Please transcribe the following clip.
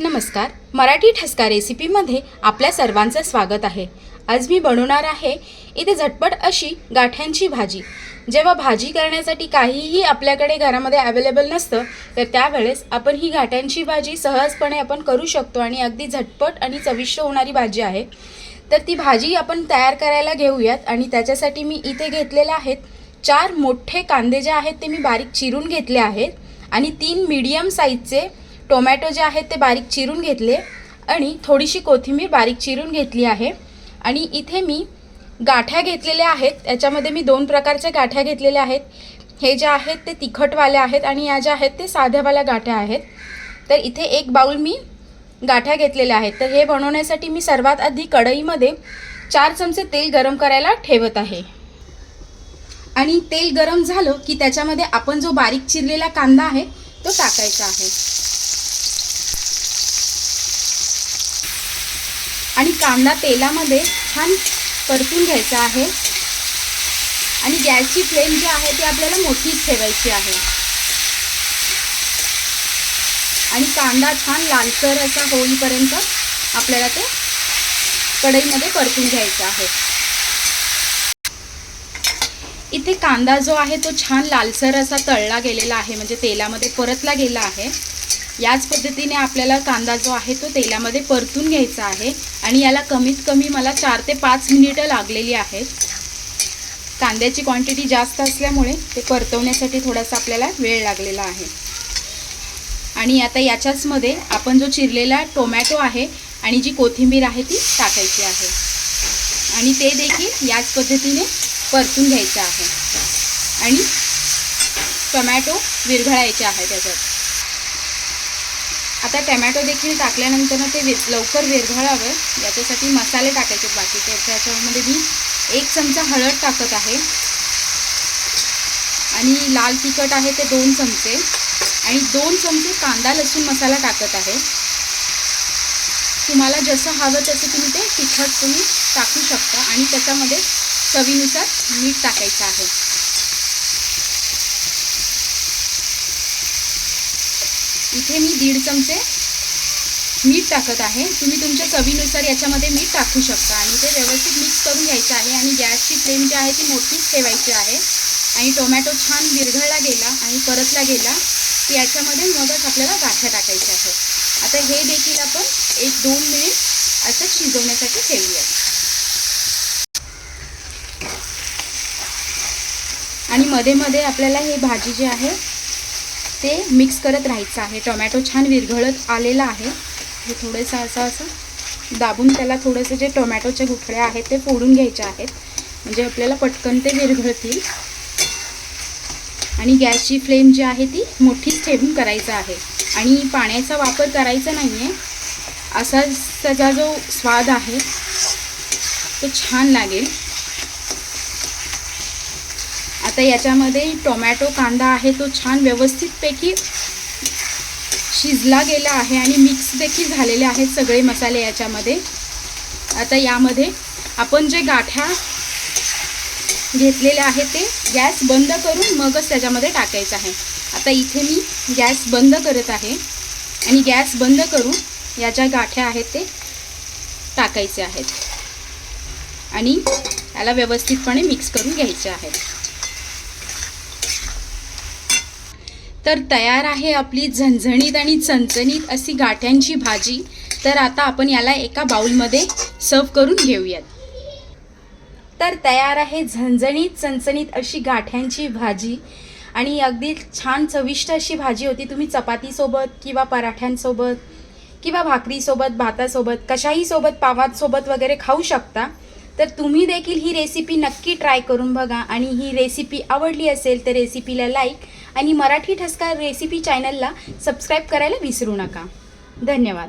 नमस्कार. मराठी ठसका रेसिपीमध्ये आपल्या सर्वांचं स्वागत आहे. आज मी बनवणार आहे इथे झटपट अशी गाठ्यांची भाजी. जेव्हा भाजी करण्यासाठी काहीही आपल्याकडे घरामध्ये अवेलेबल नसतं तर त्यावेळेस आपण ही गाठ्यांची भाजी सहजपणे आपण करू शकतो आणि अगदी झटपट आणि चविष्ट होणारी भाजी आहे. तर ती भाजी आपण तयार करायला घेऊयात आणि त्याच्यासाठी मी इथे घेतलेल्या आहेत चार मोठे कांदे जे आहेत ते मी बारीक चिरून घेतले आहेत आणि तीन मीडियम साईजचे टोमॅटो जे आहेत ते बारीक चिरून घेतले आणि थोडीशी कोथिंबीर बारीक चिरून घेतली आहे. आणि इथे मी गाठ्या घेतलेल्या आहेत. त्याच्यामध्ये मी दोन प्रकारच्या गाठ्या घेतलेल्या आहेत. हे जे आहेत ते तिखटवाल्या आहेत आणि या ज्या आहेत ते साध्यावाल्या गाठ्या आहेत. तर इथे एक बाऊल मी गाठ्या घेतलेल्या आहेत. तर हे बनवण्यासाठी मी सर्वात आधी कढईमध्ये चार चमचे तेल गरम करायला ठेवत आहे. आणि तेल गरम झालं की त्याच्यामध्ये आपण जो बारीक चिरलेला कांदा आहे तो टाकायचा आहे. आणि कांदा तेलामध्ये छान परतून घ्यायचा आहे. आणि गॅसची फ्लेम जी आहे ती आपल्याला मोठीच ठेवायची आहे. आणि कांदा छान लालसर असा होईपर्यंत आपल्याला ते कढईमध्ये परतून घ्यायचा आहे. इथे कांदा जो आहे तो छान लालसर असा तळला गेलेला आहे म्हणजे तेलामध्ये परतला गेला आहे. याच पद्धतीने आपल्याला कांदा जो आहे तो तेलामध्ये परतून घ्यायचा आहे. आणि याला कमीत कमी मला चार ते पाच मिनिटं लागलेली आहेत. कांद्याची क्वांटिटी जास्त असल्यामुळे ते परतवण्यासाठी थोडासा आपल्याला वेळ लागलेला आहे. आणि आता याच्याचमध्ये आपण जो चिरलेला टोमॅटो आहे आणि जी कोथिंबीर आहे ती टाकायची आहे. आणि ते देखील याच पद्धतीने परतून घ्यायचं आहे. आणि टोमॅटो विरघळायचे आहे त्याच्यात. आता टमॅटो देखील टाकल्यानंतर ना ते वे लवकर विरघळावं. याच्यासाठी मसाले टाकायचे बाकीचे त्याच्यामध्ये मी एक चमचा हळद टाकत आहे. आणि लाल तिखट आहे ते दोन चमचे. आणि दोन चमचे कांदा लसूण मसाला टाकत आहे. तुम्हाला जसं हवं तसं तुम्ही ते तिखट तुम्ही टाकू शकता. आणि त्याच्यामध्ये चवीनुसार मीठ टाकायचं आहे. इथे मी दीड चमचे मीठ टाकत आहे. तुम्ही तुमच्या चवीनुसार याच्यामध्ये मीठ टाकू शकता. आणि ते व्यवस्थित मिक्स करून घ्यायचं आहे आणि गॅसची फ्लेम जी आहे ती मोठीच ठेवायची आहे. आणि टोमॅटो छान विरघळला गेला आणि परतला गेला की याच्यामध्ये मगच आपल्याला गाठ्या टाकायच्या आहेत. आता हे देखील आपण एक दोन मिनिट असं शिजवण्यासाठी ठेवूया. आणि मध्ये मध्ये आपल्याला हे भाजी जी आहे ते मिक्स करत राहायचं आहे. टोमॅटो छान विरघळत आलेला आहे. हे थोडंसं असं असं दाबून त्याला थोडंसं जे टोमॅटोचे गुठळे आहेत ते फोडून घ्यायचे आहेत. म्हणजे आपल्याला पटकन ते विरघळतील. आणि गॅसची फ्लेम जी आहे ती मोठीच ठेवून करायचं आहे. आणि पाण्याचा वापर करायचा नाही आहे असा त्याचा जो स्वाद आहे तो छान लागेल. आता याच्यामध्ये टोमॅटो कांदा आहे तो छान व्यवस्थितपैकी शिजला गेला आहे आणि मिक्स देखील झालेले आहेत सगळे मसाले याच्यामध्ये. आता यामध्ये आपण जे गाठ्या घेतलेले आहेत ते गॅस बंद करून मगच त्याच्यामध्ये टाकायचं आहे. आता इथे मी गॅस बंद करत आहे आणि गॅस बंद करून या ज्या गाठ्या आहेत ते टाकायचे आहेत आणि याला व्यवस्थितपणे मिक्स करून घ्यायचे आहेत. तर तयार आहे आपली झणझणीत आणि चणचणीत अशी गाठ्यांची भाजी. तर आता आपण याला एका बाउलमध्ये सर्व करून घेऊयात. तर तयार आहे झणझणीत चणचणीत अशी गाठ्यांची भाजी. आणि अगदी छान चविष्ट अशी भाजी होती. तुम्ही चपातीसोबत किंवा पराठ्यांसोबत किंवा भाकरीसोबत भातासोबत कशाही सोबत पावासोबत वगैरे खाऊ शकता. तर तुम्ही देखील ही रेसिपी नक्की ट्राय करून बघा. आणि ही रेसिपी आवडली असेल तर रेसिपीला लाईक आणि मराठी ठसका रेसिपी चॅनलला सबस्क्राईब करायला विसरू नका. धन्यवाद.